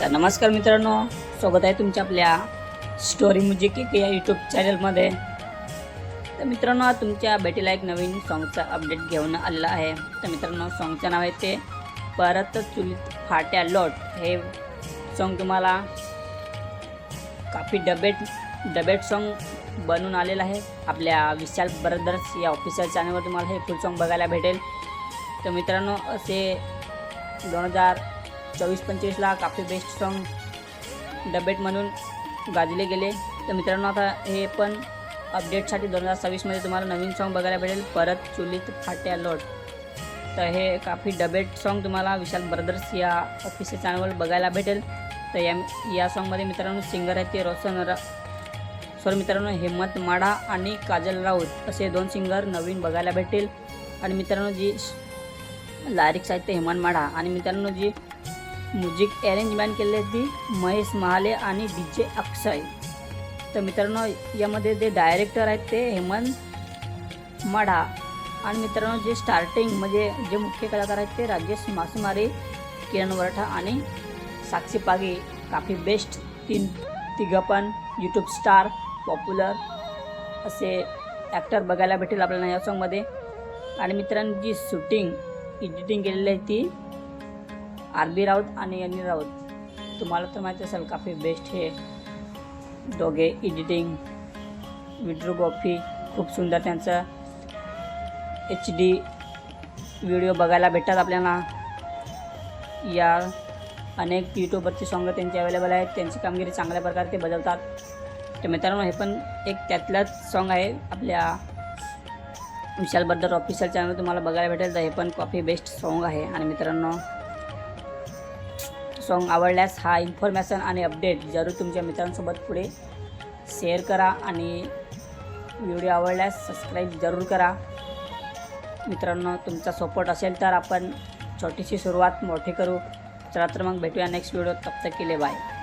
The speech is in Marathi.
तर नमस्कार मित्रांनो स्वागत आहे तुमच्या आपल्या स्टोरी म्युझिक या यूट्यूब चॅनलमध्ये तर मित्रांनो तुमच्या भेटीला एक नवीन सॉन्गचा अपडेट घेऊन आलेला आहे. तर मित्रांनो सॉन्गचं नाव आहे ते परत चुलीत फाट्या लोट. हे सॉन्ग तुम्हाला काफी डबेट डबेट सॉन्ग बनून आलेलं आहे. आपल्या विशाल ब्रदर्स या ऑफिशियल चॅनलवर तुम्हाला हे फुल सॉन्ग बघायला भेटेल. तर मित्रांनो असे दोन हजार चोवीस पंचवीसला काफी बेस्ट सॉन्ग डबेट म्हणून गाजले गेले. तर मित्रांनो आता हे पण अपडेटसाठी दोन हजार सव्वीसमध्ये तुम्हाला नवीन सॉन्ग बघायला भेटेल. परत चुलीत फाट्या लोट. तर हे काफी डबेट सॉन्ग तुम्हाला विशाल ब्रदर्स या ऑफिशियल चॅनलवर बघायला भेटेल. तर या या सॉन्गमध्ये मित्रांनो सिंगर आहेत ते रोशन रा सॉरी मित्रांनो हेमंत माढा आणि काजल राऊत असे दोन सिंगर नवीन बघायला भेटेल आणि मित्रांनो जी लायरिक्स आहेत ते हेमंत माढा आणि मित्रांनो जी म्युझिक अरेंजमेंट केले आहे ती महेश महाले आणि डी जे अक्षय. तर मित्रांनो यामध्ये जे डायरेक्टर आहेत ते हेमंत मढा आणि मित्रांनो जे स्टार्टिंग म्हणजे जे मुख्य कलाकार आहेत ते राजेश मासुमारी किरण वरठा आणि साक्षी पागे. काफी बेस्ट तीन तिघं पण यूट्यूब स्टार पॉप्युलर असे ॲक्टर बघायला भेटेल आपल्याला या सॉंगमध्ये आणि मित्रांनो जी शूटिंग एडिटिंग केलेली आहे ती आर बी राऊत आणि अनिल राऊत. तुम्हाला तर माहीत असेल काफी बेस्ट हे दोघे एडिटिंग विड्रोग्राफी खूप सुंदर त्यांचं एच डी व्हिडिओ बघायला भेटतात आपल्याला. या अनेक यूट्यूबवरची सॉंग त्यांची अवेलेबल आहेत. त्यांची कामगिरी चांगल्या प्रकारे ते बदलतात. तर मित्रांनो हे पण एक त्यातलंच सॉन्ग आहे आपल्या विशाल बद्दल ऑफिशियल चॅनल तुम्हाला बघायला भेटेल. तर हे पण कॉफी बेस्ट सॉन्ग आहे. आणि मित्रांनो सॉन्ग आवडल्यास हा इन्फॉर्मेशन आणि अपडेट जरूर तुमच्या मित्रांसोबत पुढे शेअर करा आणि व्हिडिओ आवडल्यास सबस्क्राईब जरूर करा. मित्रांनो तुमचा सपोर्ट असेल तर आपण छोटीशी सुरुवात मोठी करू. चला तर मग भेटूया नेक्स्ट व्हिडिओ तब तक बाय